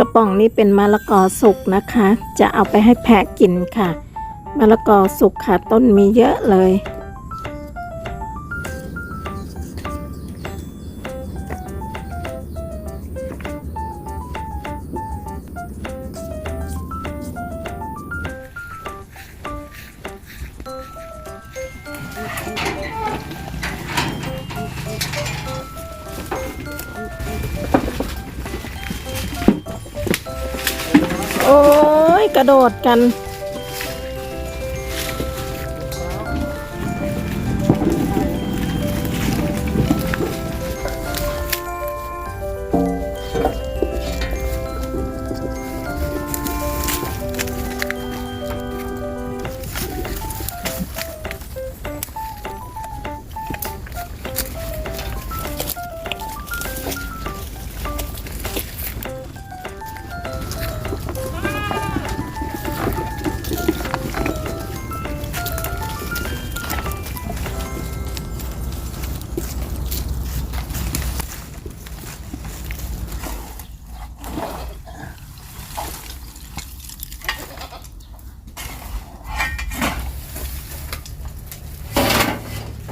กระป๋องนี้เป็นมะละกอสุกนะคะ จะเอาไปให้แพะกินค่ะมะละกอสุกค่ะต้นมีเยอะเลย โอ้ยกระโดดกัน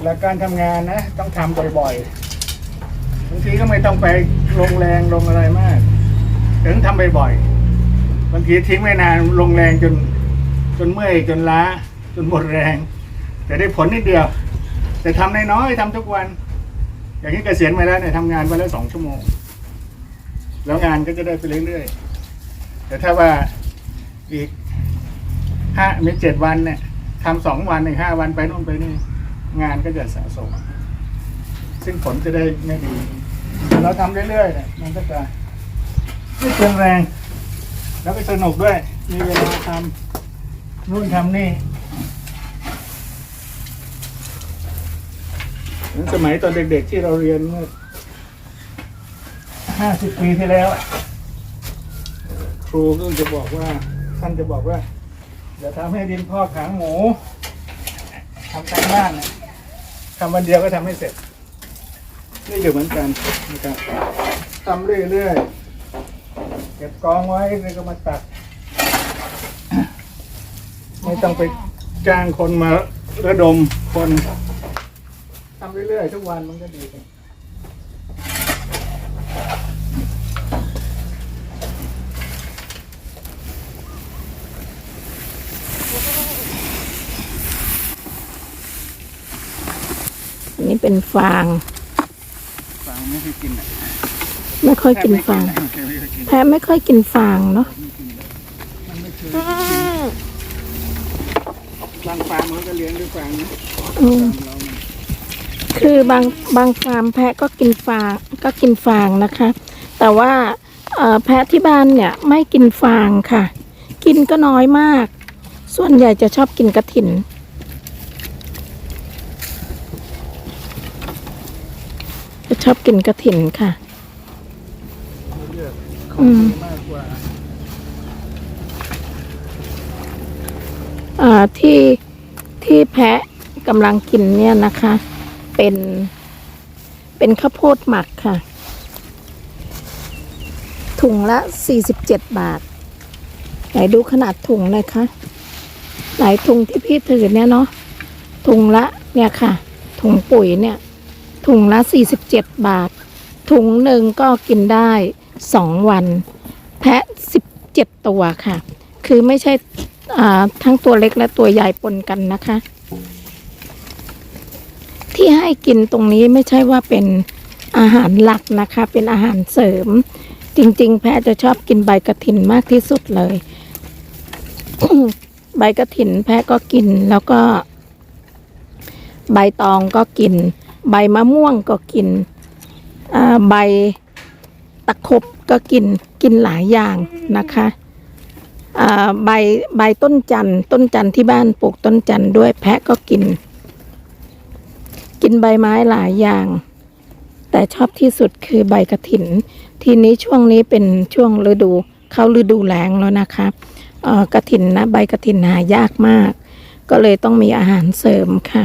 และการทำงานนะต้องทำบ่อยๆบางทีก็ไม่ต้องไปลงแรงลงอะไรมากแต่ต้องทำบ่อยๆบางทีทิ้งไว้นานลงแรงจน จนเมื่อยจนล้า จนหมดแรง แต่ได้ผลนิดเดียว แต่ทำน้อยๆทำทุกวัน อย่างนี้เกษียณมาแล้วเนี่ยทำงานวันละสองชั่วโมง แล้วงานก็จะได้ไปเรื่อยๆแต่ถ้าว่าอีกห้าม่เจ็ดวันเนี่ยทำสองวันหนึ่งห้าวันไปนู่นไปนี่ งานก็จะสะสม ซึ่งผลจะได้ไม่ดีเราทำเรื่อยๆเนี่ยมันก็จะไม่เปลืองแรง แล้วก็สนุกด้วย มีเวลาทำนู่นทำนี่สมัยตอนเด็กๆที่เราเรียนเมื่อห้าสิบปีที่แล้วครูก็จะบอกว่า ท่านจะบอกว่าอย่าทำให้ดินพอกหางหมูำการบ้านนะทำวันเดียวก็ทำให้เสร็จ นี่ก็เหมือนกันนะครับทำเรื่อยๆ เก็บกองไว้แล้วก็มาตัด ไม่ต้องไปจ้างคนมาระดมคนทำเรื่อยๆ ทุกวันมันก็ดี นนี้เป็นฟางฟังไม่เคยกินอะไม่ค่อยกินฟางไม่เคยกินแพะไม่ค่อยกินฟางเนาะมันไม่เคยบางฟาร์มเขาก็เลี้ยงด้วยฟางนะอืมฟาร์มเราเนี่ยคือบางบางฟาร์มแพะก็กินฟางก็กินฟางนะคะ แต่ว่าเอ่อแพะที่บ้านเนี่ยไม่กินฟางค่ะ กินก็น้อยมาก ส่วนใหญ่จะชอบกินกระถิน จะชอบกินกระถินค่ะ เลือกขอืองมดีมากกว่าอ่าที่ที่แพะกำลังกินเนี่ยนะคะ เป็น เป็นข้าวโพดหมักค่ะ ถุงละ 47 บาท ไหนดูขนาดถุงเลยคะไหนถุงที่พี่ถือเนี่ยเนาะถุงละเนี่ยค่ะ ถุงปุ๋ยเนี่ย ถุงละ 47 บาท ถุงหนึ่งก็กินได้ 2 วัน แพะ 17 ตัวค่ะ คือไม่ใช่ทั้งตัวเล็กและตัวใหญ่ปนกันนะคะ ที่ให้กินตรงนี้ไม่ใช่ว่าเป็นอาหารหลักนะคะ เป็นอาหารเสริม จริง ๆ แพะจะชอบกินใบกระถินมากที่สุดเลย ใบกระถินแพะก็กินแล้วก็ ใบตองก็กิน ใบมะม่วงก็กินอ่าใบตะคบก็กินกินหลายอย่างนะคะอ่าใบใบต้นจันทร์ต้นจันทร์ที่บ้านปลูกต้นจันทร์ด้วยแพะก็กิน กินใบไม้หลายอย่าง แต่ชอบที่สุดคือใบกระถิน ทีนี้ช่วงนี้เป็นช่วงฤดูเข้าฤดูแล้งแล้วนะคะอ่อกระถินนะใบกระถินหายากมาก ก็เลยต้องมีอาหารเสริมค่ะ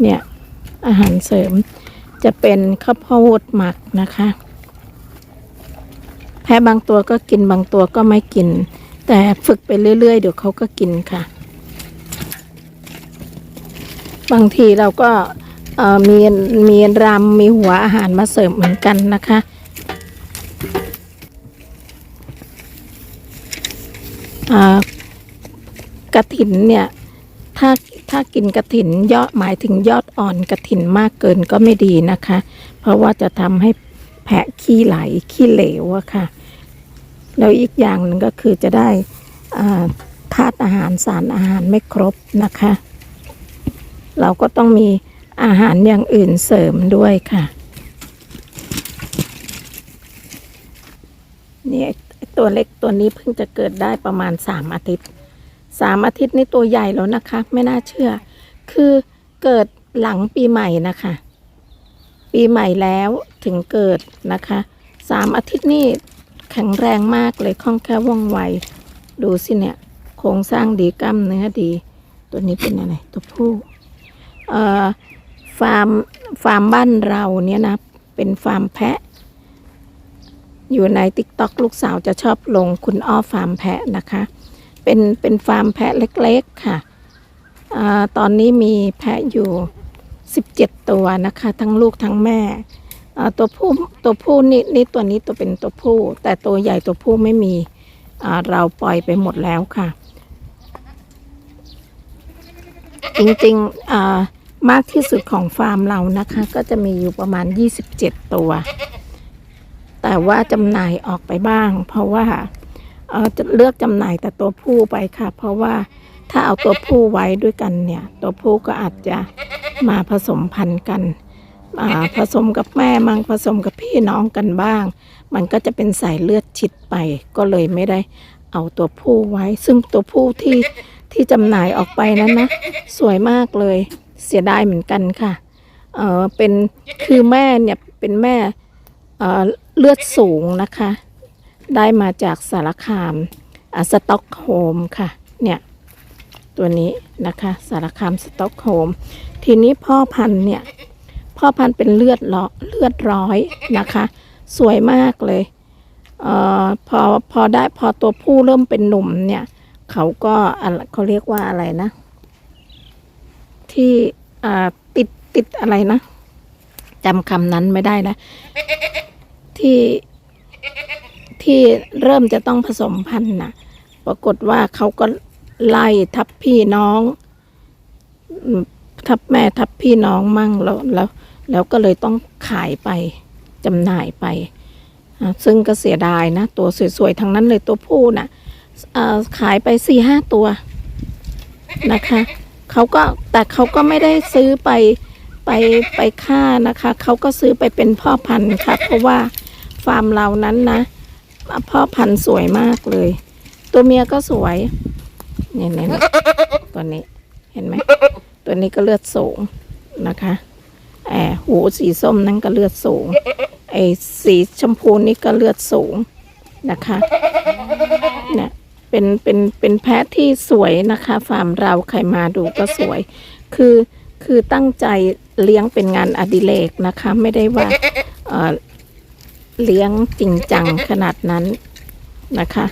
เนี่ย อาหารเสริม จะเป็นข้าวโพดหมักนะคะ แพะบางตัวก็กินบางตัวก็ไม่กิน แต่ฝึกไปเรื่อย ๆ เดี๋ยวเขาก็กินค่ะ บางทีเราก็มีมีรำมีหัวอาหารมาเสริมเหมือนกันนะคะกระถินเนี่ย ถ้า ถ้ากินกระถินยอดหมายถึงยอดอ่อนกระถินมากเกินก็ไม่ดีนะคะ เพราะว่าจะทำให้แพะขี้ไหลขี้เหลวอะค่ะ แล้วอีกอย่างหนึ่งก็คือจะได้อ่าธาตุอาหารสารอาหารไม่ครบนะคะ เราก็ต้องมีอาหารอย่างอื่นเสริมด้วยค่ะเนี่ยตัวเล็กตัวนี้เพิ่งจะเกิดได้ประมาณสามอาทิตย์ สามอาทิตย์นี่ตัวใหญ่แล้วนะคะ ไม่น่าเชื่อ คือเกิดหลังปีใหม่นะคะ ปีใหม่แล้วถึงเกิดนะคะสามอาทิตย์นี่แข็งแรงมากเลยคล่องแคล่วว่องไว ดูสิเนี่ย โครงสร้างดีกล้ามเนื้อดี ตัวนี้เป็นอะไร ตัวผู้เอ่อฟาร์มฟาร์มบ้านเราเนี่ยนะ เป็นฟาร์มแพะ อยู่ในติ๊กต็อกลูกสาวจะชอบลงคุณอ้อฟาร์มแพะนะคะ เป็นเป็นฟาร์มแพะเล็กๆค่ะอตอนนี้มีแพะอยู่ 17 ตัวนะคะ ทั้งลูกทั้งแม่ตัวผู้ตัวผู้นี่นี่ตัวนี้ตัวเป็นตัวผู้ แต่ตัวใหญ่ตัวผู้ไม่มีเราปล่อยไปหมดแล้วค่ะ จริงๆมากที่สุดของฟาร์มเรานะคะ ก็จะมีอยู่ประมาณ 27 ตัว แต่ว่าจำหน่ายออกไปบ้าง เพราะว่า เออจะเลือกจำหน่ายแต่ตัวผู้ไปค่ะ เพราะว่าถ้าเอาตัวผู้ไว้ด้วยกันเนี่ย ตัวผู้ก็อาจจะมาผสมพันธุ์กันอ่าผสมกับแม่มังผสมกับพี่น้องกันบ้าง มันก็จะเป็นสายเลือดชิดไป ก็เลยไม่ได้เอาตัวผู้ไว้ ซึ่งตัวผู้ที่ที่จำหน่ายออกไปนั้นนะ สวยมากเลยเสียดายเหมือนกันค่ะเออเป็นคือแม่เนี่ยเป็นแม่เอ่อเลือดสูงนะคะ ได้มาจากสารคามสต็อกโฮมค่ะ เนี่ยตัวนี้นะคะสารคามสต็อกโฮมทีนี้พ่อพันธุ์เนี่ยพ่อพันธุ์เป็นเลือดเล้อเลือดร้อยนะคะ สวยมากเลยเอ่อพอพอได้พอตัวผู้เริ่มเป็นหนุ่มเนี่ย เขาก็อะเขาเรียกว่าอะไรนะ ที่อ่าติดติดอะไรนะจำคำนั้นไม่ได้แล้วที่ ที่เริ่มจะต้องผสมพันธุ์นะปรากฏว่าเขาก็ไล่ทับพี่น้อง ทับแม่ทับพี่น้องมั่งแล้วแล้วแล้วก็เลยต้องขายไปจำหน่ายไป ซึ่งก็เสียดายนะ ตัวสวยๆทั้งนั้นเลยตัวผู้น่ะเอ่อขายไปสี่ห้าตัวนะคะเขาก็แต่เขาก็ไม่ได้ซื้อไปไปไปฆ่านะคะ เขาก็ซื้อไปเป็นพ่อพันธุ์ค่ะเพราะว่าฟาร์มเรานั้นนะ พ่อพันธุ์สวยมากเลย ตัวเมียก็สวยเนี่ยเนี่ยตัวนี้เห็นไหมตัวนี้ก็เลือดสูงนะคะแอบหูสีส้มนั่นก็เลือดสูง ไอ้สีชมพูนี่ก็เลือดสูงนะคะเนี่ยเป็นเป็นเป็นแพะที่สวยนะคะฟาร์มเราใครมาดูก็สวย คือคือตั้งใจเลี้ยงเป็นงานอดิเรกนะคะ ไม่ได้ว่า เลี้ยงจริงจังขนาดนั้นนะคะ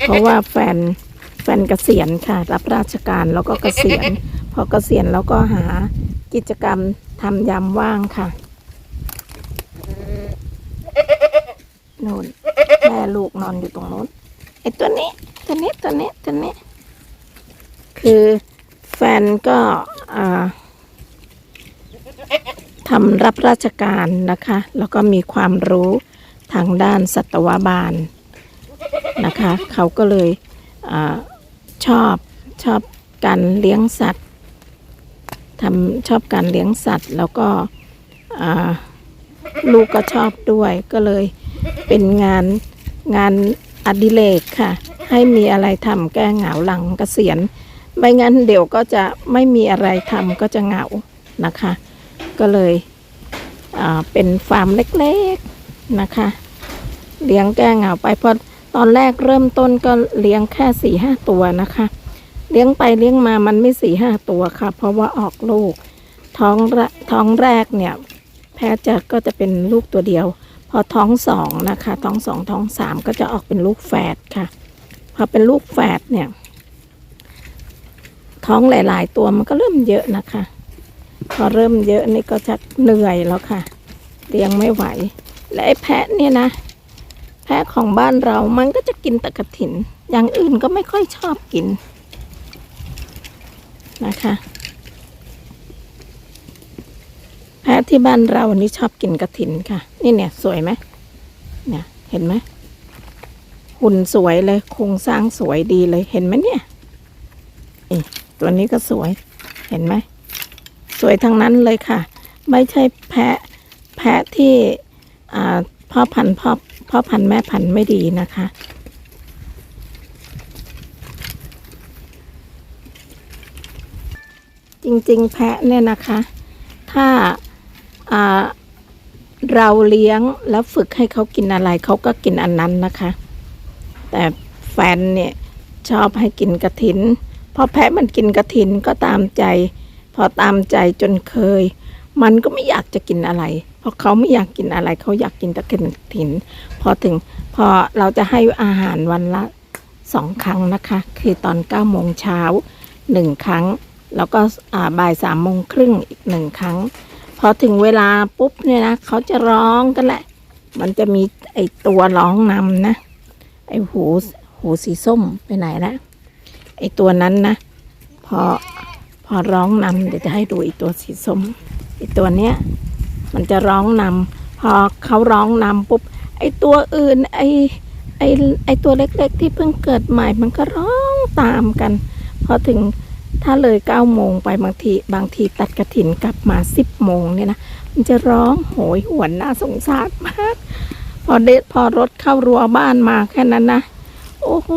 เพราะว่าแฟนแฟนเกษียณค่ะ รับราชการแล้วก็เกษียณ พอเกษียณแล้วก็หากิจกรรมทำยามว่างค่ะนู่นแม่ลูกนอนอยู่ตรงนู้นไอ้ตัวนี้ตัวนี้ตัวนี้ตัวนี้ คือแฟนก็ทำรับราชการนะคะ แล้วก็มีความรู้ ทางด้านสัตวบาลนะคะ เขาก็เลยอชอบชอบการเลี้ยงสัตว์ทำชอบการเลี้ยงสัตว์ แล้วก็ลูกก็ชอบด้วยก็เลยเป็นงานงานอดิเรกค่ะ ให้มีอะไรทำแก้เหงาหลังเกษียณไม่งั้นเดี๋ยวก็จะไม่มีอะไรทำก็จะเหงานะคะ ก็เลยเป็นฟาร์มเล็กๆ นะคะ เลี้ยงแก้เหงาไปเพราะตอนแรกเริ่มต้นก็เลี้ยงแค่สี่ห้าตัวนะคะ เลี้ยงไปเลี้ยงมามันไม่สี่ห้าตัวค่ะ เพราะว่าออกลูก ท้องแรท้องแรกเนี่ย แพะจะก็จะเป็นลูกตัวเดียวพพอท้องสองนะคะ ท้องสองท้องสามก็จะออกเป็นลูกแฝดค่ะ พอเป็นลูกแฝดเนี่ย ท้องหลาย ๆ ตัวมันก็เริ่มเยอะนะคะ พอเริ่มเยอะนี่ก็จะเหนื่อยแล้วค่ะเลี้ยงไม่ไหว และไอ้แพะเนี่ยนะ แพะของบ้านเรามันก็จะกินแต่กระถิน อย่างอื่นก็ไม่ค่อยชอบกินนะคะ แพะที่บ้านเรานี่ชอบกินกระถินค่ะ นี่เนี่ยสวยไหมเนี่ยเห็นไหมหุ่นสวยเลยโครงสร้างสวยดีเลยเห็นไหมเนี่ยนี่ตัวนี้ก็สวยเห็นไหมสวยทั้งนั้นเลยค่ะ ไม่ใช่แพะแพะที่ พ่อพันธุ์พ่อพ่อพันธุ์แม่พันธุ์ไม่ดีนะคะ จริงๆ แพะเนี่ยนะคะ ถ้าาเราเลี้ยงแล้วฝึกให้เขากินอะไรเขาก็กินอันนั้นนะคะ แต่แฟนเนี่ยชอบให้กินกระถินพอแพะมันกินกระถินก็ตามใจ พอตามใจจนเคย มันก็ไม่อยากจะกินอะไร เพราะเขาไม่อยากกินอะไร เขาอยากกินแต่กระถิน พอถึงพอเราจะให้อาหารวันละสองครั้งนะคะ คือตอนเก้าโมงเช้าหนึ่งครั้ง แล้วก็บ่ายสามโมงครึ่งอีกหนึ่งครั้ง พอถึงเวลาปุ๊บเนี่ยนะเขาจะร้องกันแหละ มันจะมีไอตัวร้องนำนะ ไอหูหูสีส้มไปไหนล้วไอตัวนั้นนะ พอพอร้องนำเดี๋ยวจะให้ดูไอตัวสีส้ม ไอตัวเนี้ยมันจะร้องนำพอเขาร้องนำปุ๊บไอตัวอื่นไอไอไอตัวเล็กๆ ที่เพิ่งเกิดใหม่มันก็ร้องตามกัน พอถึงถ้าเลยเก้าโมงไปบางทีบางทีตัดกระถินกลับมาสิบโมงเนี่ยนะมันจะร้องโหยหวนน่าสงสารมาก พอเด็ดพอรถเข้ารั้วบ้านมาแค่นั้นนะโอ้โห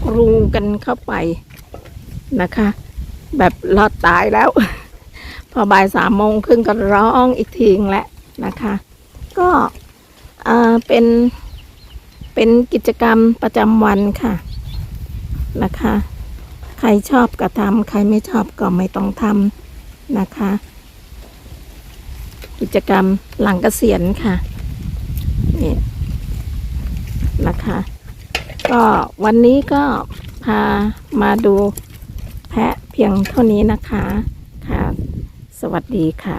ครูกันเข้าไปนะคะ แบบรอดตายแล้ว พอบ่ายสามโมงครึ่งก็ร้องอีกทีงแหละนะคะ ก็เป็นเป็นกิจกรรมประจำวันค่ะนะคะ ใครชอบก็ทำใครไม่ชอบก็ไม่ต้องทำนะคะ กิจกรรมหลังเกษียณค่ะนี่นะคะ ก็วันนี้ก็พามาดูแพะเพียงเท่านี้นะคะ วัสดีค่ะ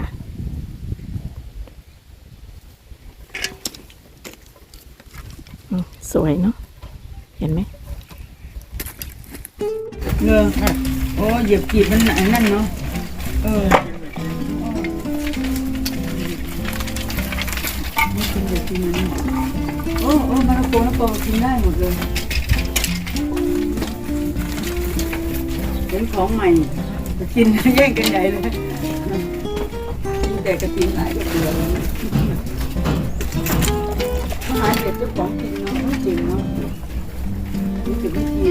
สวยเนาะเห็นไหมเงือโอ้เหยียบกีบมันไหนนั่นเนาะเออไม่กินเหยียบกีบมันโอ้โอ้มะละกอมะละกอกินได้หมดเลยเป็นของใหม่กินแย่งกันใหญ่เลย แต่กระตีนหลายก็เบื่อเลยอาหาเด็ดเจ้าของกินเนาะไม่จริงเนาะนี่คือวิธี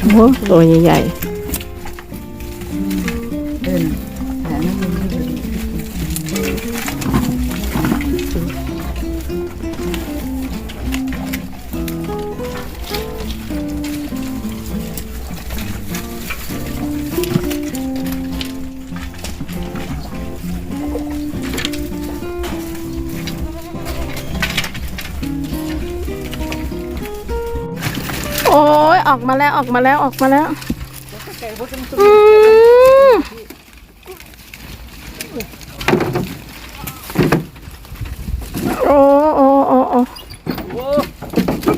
โอ้โหตัวใหญ่ๆเดินแต่ไม่ยินไม่ด มาแล้วออกมาแล้วออกมาแล้วอืมโอ้โอ้โอ้โอ้โอ้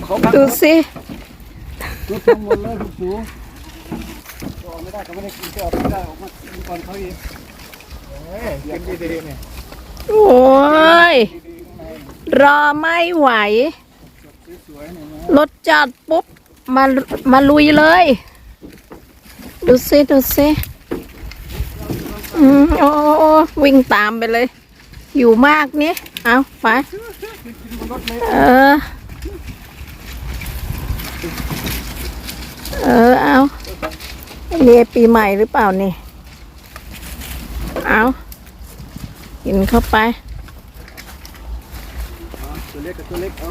เขาพักดูสิรถทั้งหมดเลยทุกสูออกไม่ได้เขาไม่ได้กินก็ออกไม่ได้ออกมากินก่อนเขาอีกเฮ้ยกินดีๆเนี่ยโอ้ยรอไม่ไหวสวยๆเนี่ยนะรถจอดปุ๊บ มามาลุยเลย ดูสิดูสิอืมโอโอ้โอ้วิ่งตามไปเลย อยู่มากนี่เอาไปเออ เออ เอาเรียปีใหม่หรือเปล่านี่ เอากินเข้าไปตัวเล็กกับตัวเล็กเอา